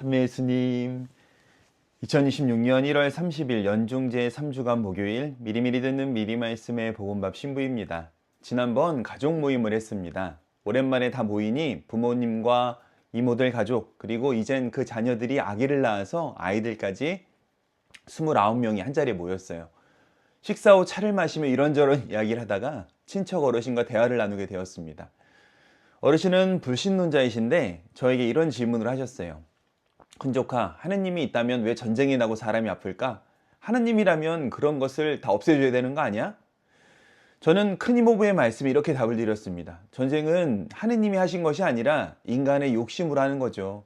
참매 예수님 2026년 1월 30일 연중제 3주간 목요일 미리미리 듣는 미리 말씀의 복음밥 신부입니다. 지난번 가족 모임을 했습니다. 오랜만에 다 모이니 부모님과 이모들 가족 그리고 이젠 그 자녀들이 아기를 낳아서 아이들까지 29명이 한 자리에 모였어요. 식사 후 차를 마시며 이런저런 이야기를 하다가 친척 어르신과 대화를 나누게 되었습니다. 어르신은 불신론자이신데 저에게 이런 질문을 하셨어요. 큰 조카, 하느님이 있다면 왜 전쟁이 나고 사람이 아플까? 하느님이라면 그런 것을 다 없애줘야 되는 거 아니야? 저는 큰 이모부의 말씀에 이렇게 답을 드렸습니다. 전쟁은 하느님이 하신 것이 아니라 인간의 욕심으로 하는 거죠.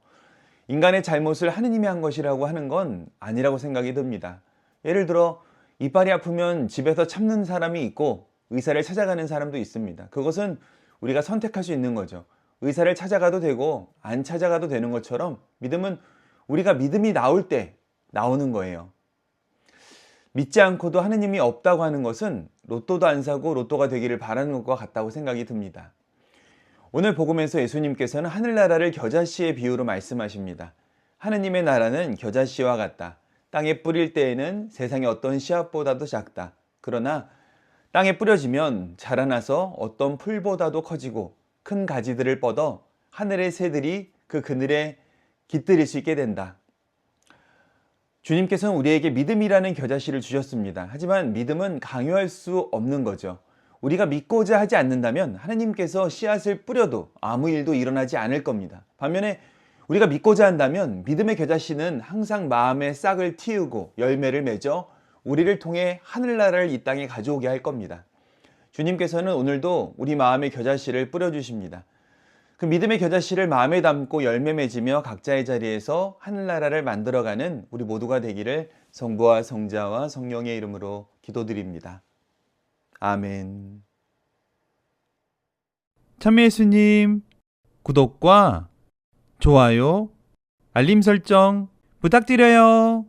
인간의 잘못을 하느님이 한 것이라고 하는 건 아니라고 생각이 듭니다. 예를 들어 이빨이 아프면 집에서 참는 사람이 있고 의사를 찾아가는 사람도 있습니다. 그것은 우리가 선택할 수 있는 거죠. 의사를 찾아가도 되고 안 찾아가도 되는 것처럼 믿음은 우리가 믿음이 나올 때 나오는 거예요. 믿지 않고도 하느님이 없다고 하는 것은 로또도 안 사고 로또가 되기를 바라는 것과 같다고 생각이 듭니다. 오늘 복음에서 예수님께서는 하늘나라를 겨자씨의 비유로 말씀하십니다. 하느님의 나라는 겨자씨와 같다. 땅에 뿌릴 때에는 세상의 어떤 씨앗보다도 작다. 그러나 땅에 뿌려지면 자라나서 어떤 풀보다도 커지고 큰 가지들을 뻗어 하늘의 새들이 그 그늘에 깃들일 수 있게 된다. 주님께서는 우리에게 믿음이라는 겨자씨를 주셨습니다. 하지만 믿음은 강요할 수 없는 거죠. 우리가 믿고자 하지 않는다면 하나님께서 씨앗을 뿌려도 아무 일도 일어나지 않을 겁니다. 반면에 우리가 믿고자 한다면 믿음의 겨자씨는 항상 마음에 싹을 틔우고 열매를 맺어 우리를 통해 하늘나라를 이 땅에 가져오게 할 겁니다. 주님께서는 오늘도 우리 마음의 겨자씨를 뿌려주십니다. 그 믿음의 겨자씨를 마음에 담고 열매 맺으며 각자의 자리에서 하늘나라를 만들어가는 우리 모두가 되기를 성부와 성자와 성령의 이름으로 기도드립니다. 아멘. 참여 예수님 구독과 좋아요, 알림 설정 부탁드려요.